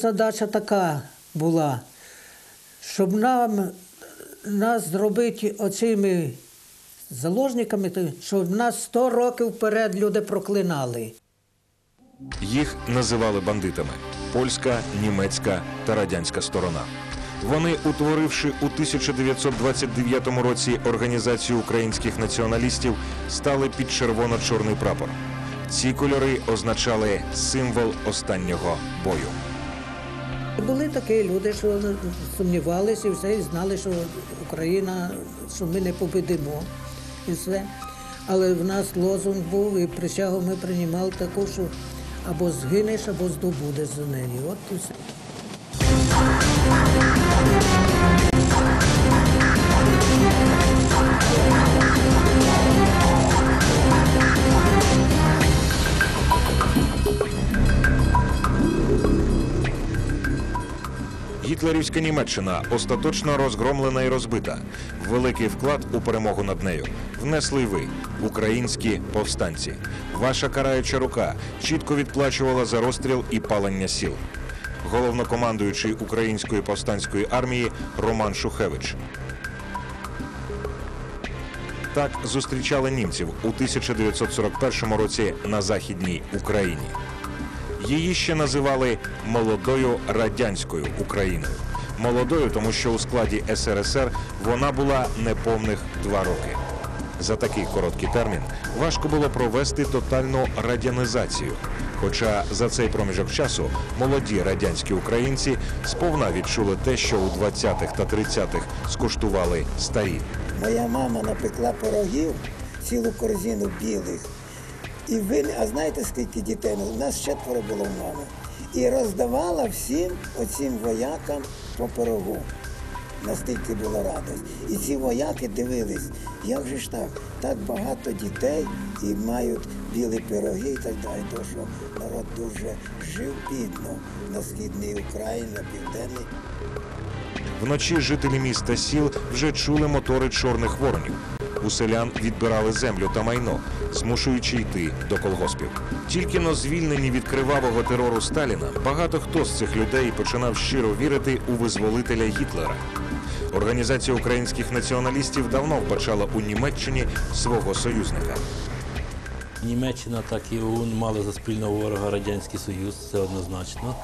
Задача така була, щоб нам нас зробити оцими заложниками, щоб нас 100 років вперед люди проклинали. Їх називали бандитами польська, німецька та радянська сторона. Вони, утворивши у 1929 році організацію українських націоналістів, стали під червоно-чорний прапор. Ці кольори означали символ останнього бою. Були такі люди, що сумнівалися і все, і знали, що Україна, що ми не победимо і все. Але в нас лозунг був, і присягу ми приймали таку, що або згинеш, або здобудеш за неї. От і все. Гітлерівська Німеччина остаточно розгромлена і розбита. Великий вклад у перемогу над нею внесли ви, українські повстанці. Ваша караюча рука чітко відплачувала за розстріл і палення сіл. Головнокомандуючий української повстанської армії Роман Шухевич. Так зустрічали німців у 1941 році на західній Україні. Її ще називали молодою радянською Україною. Молодою, тому що у складі СРСР вона була неповних два роки. За такий короткий термін важко було провести тотальну радянізацію. Хоча за цей проміжок часу молоді радянські українці сповна відчули те, що у 20-х та 30-х скуштували старі. Моя мама напекла пирогів, цілу корзину білих. І ви, а знаєте, скільки дітей? У нас четверо було в мами. І роздавала всім оцим воякам по пирогу. Настільки була радість. І ці вояки дивились, як же ж так, так багато дітей і мають білі пироги і так далі. То що народ дуже жив бідно на східній Україні, на південній. Вночі жителі міст та сіл вже чули мотори чорних воронів. У селян відбирали землю та майно, змушуючи йти до колгоспів. Тільки но звільнені від кривавого терору Сталіна, багато хто з цих людей починав щиро вірити у визволителя Гітлера. Організація українських націоналістів давно вбачала у Німеччині свого союзника. Німеччина, так і ОУН мали за спільного ворога Радянський Союз, це однозначно.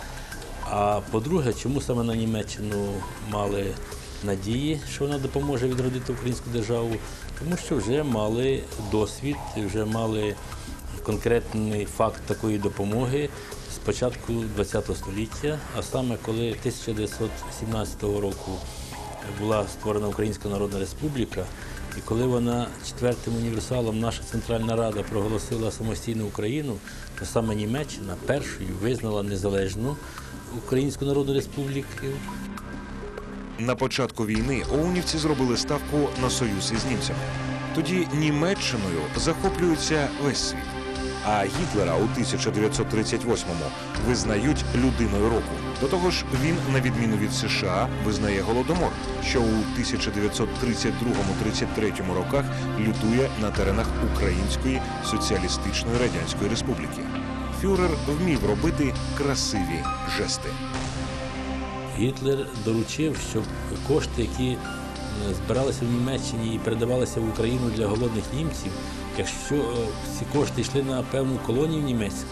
А по-друге, чому саме на Німеччину мали надії, що вона допоможе відродити українську державу? Тому що вже мали досвід, вже мали конкретний факт такої допомоги з початку ХХ століття, а саме коли 1917 року була створена Українська Народна Республіка, і коли вона четвертим універсалом наша Центральна Рада проголосила самостійну Україну, то саме Німеччина першою визнала незалежну Українську Народну Республіку. На початку війни оунівці зробили ставку на союз із німцями. Тоді Німеччиною захоплюється весь світ. А Гітлера у 1938-му визнають людиною року. До того ж, він, на відміну від США, визнає голодомор, що у 1932-33 роках лютує на теренах Української соціалістичної радянської республіки. Фюрер вмів робити красиві жести. Гітлер доручив, щоб кошти, які е, збиралися в Німеччині і передавалися в Україну для голодних німців, якщо е, ці кошти йшли на певну колонію німецьку,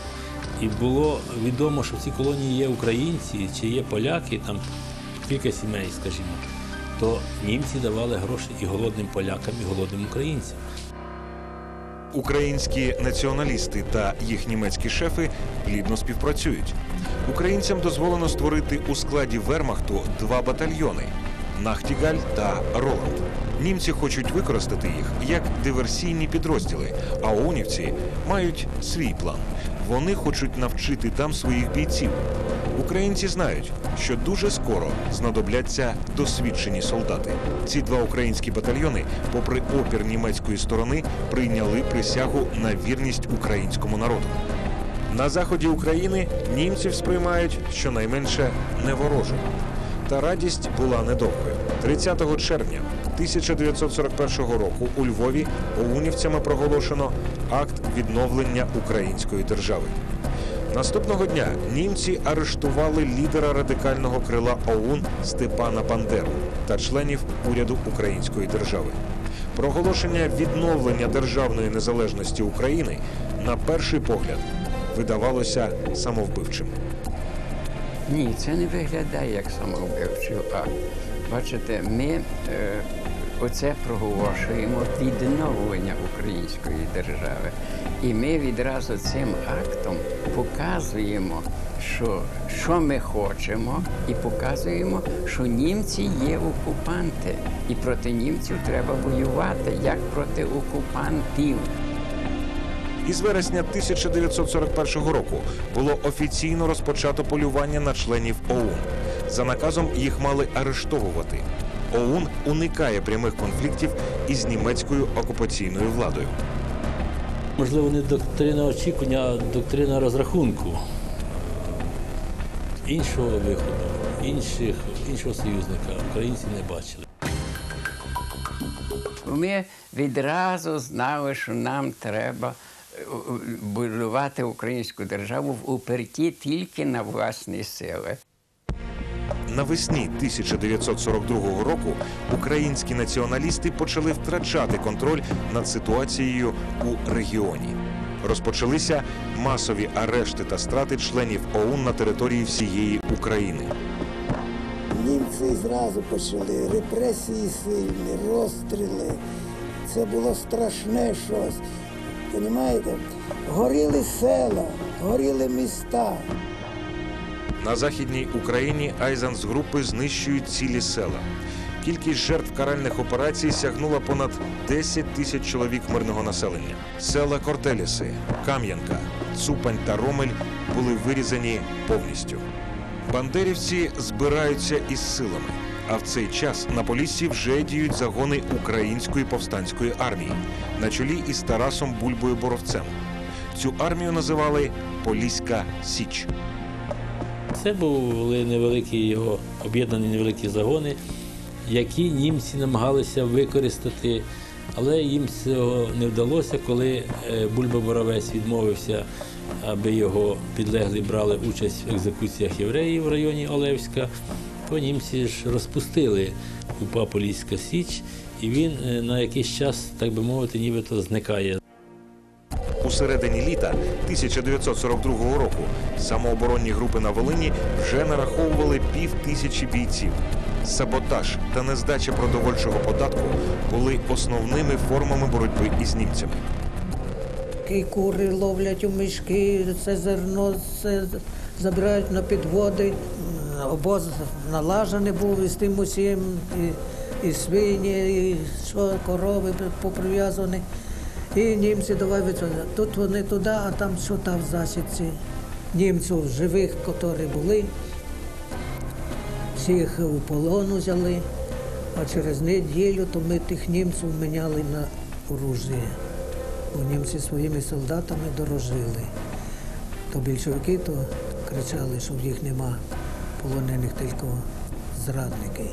і було відомо, що в цій колонії є українці чи є поляки, там кілька сімей, скажімо, то німці давали гроші і голодним полякам, і голодним українцям. Українські націоналісти та їх німецькі шефи плідно співпрацюють. Українцям дозволено створити у складі Вермахту два батальйони Нахтігаль та Роланд. Німці хочуть використати їх як диверсійні підрозділи, а унівці мають свій план. Вони хочуть навчити там своїх бійців. Українці знають, що дуже скоро знадобляться досвідчені солдати. Ці два українські батальйони, попри опір німецької сторони, прийняли присягу на вірність українському народу. На заході України німців сприймають щонайменше не ворожу. Та радість була недовгою. 30 червня 1941 року у Львові оунівцями проголошено акт відновлення української держави. Наступного дня німці арештували лідера радикального крила ОУН Степана Бандеру та членів уряду Української держави. Проголошення відновлення державної незалежності України на перший погляд видавалося самовбивчим. Ні, це не виглядає як самовбивчий акт. Бачите, ми е, оце проголошуємо відновлення української держави. І ми відразу цим актом показуємо, що, що ми хочемо, і показуємо, що німці є окупанти. І проти німців треба воювати, як проти окупантів. Із вересня 1941 року було офіційно розпочато полювання на членів ОУН. За наказом їх мали арештовувати. ОУН уникає прямих конфліктів із німецькою окупаційною владою. Можливо, не доктрина очікування, а доктрина розрахунку. Іншого виходу, інших, іншого союзника українці не бачили. Ми відразу знали, що нам треба е, будувати українську державу в уперті тільки на власні сили. Навесні 1942 року українські націоналісти почали втрачати контроль над ситуацією у регіоні. Розпочалися масові арешти та страти членів ОУН на території всієї України. Німці зразу почали репресії сильні, розстріли. Це було страшне щось. Понімаєте? Горіли села, горіли міста. На західній Україні Айзенс-групи знищують цілі села. Кількість жертв каральних операцій сягнула понад 10 тисяч чоловік мирного населення. Села Кортеліси, Кам'янка, Цупань та Ромель були вирізані повністю. Бандерівці збираються із силами. А в цей час на Поліссі вже діють загони української повстанської армії на чолі із Тарасом Бульбою Боровцем. Цю армію називали Поліська Січ. Це були невеликі його об'єднані невеликі загони, які німці намагалися використати, але їм цього не вдалося, коли е, Бульба Боровець відмовився, аби його підлеглі брали участь в екзекуціях євреїв в районі Олевська, то німці ж розпустили УПА Поліська Січ, і він е, на якийсь час, так би мовити, нібито зникає. У середині літа 1942 року самооборонні групи на Волині вже нараховували пів тисячі бійців. Саботаж та нездача продовольчого податку були основними формами боротьби із німцями. Кури ловлять у мішки, це зерно це забирають на підводи. Обоз налажений був із тим усім, і, і свині, і що, корови поприв'язані. І німці давай відсюди. Тут вони туди, а там що там в засідці. Німців живих, які були, всіх у полон взяли. А через неділю то ми тих німців міняли на оружие. Бо німці своїми солдатами дорожили. То більшовики то кричали, що в їх нема полонених тільки зрадники.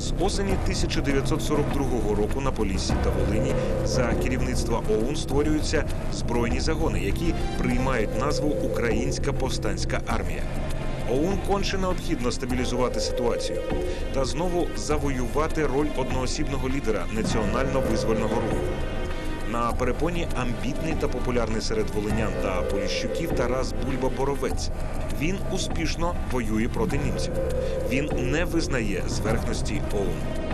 З осені 1942 року на Поліссі та Волині за керівництва ОУН створюються збройні загони, які приймають назву Українська повстанська армія. ОУН конче необхідно стабілізувати ситуацію та знову завоювати роль одноосібного лідера національно-визвольного руху. На перепоні амбітний та популярний серед волинян та поліщуків Тарас Бульба Боровець. Він успішно воює проти німців. Він не визнає зверхності ОУН.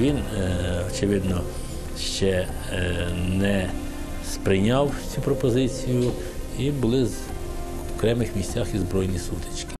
Він, е, очевидно, ще е, не сприйняв цю пропозицію і були в окремих місцях і збройні сутички.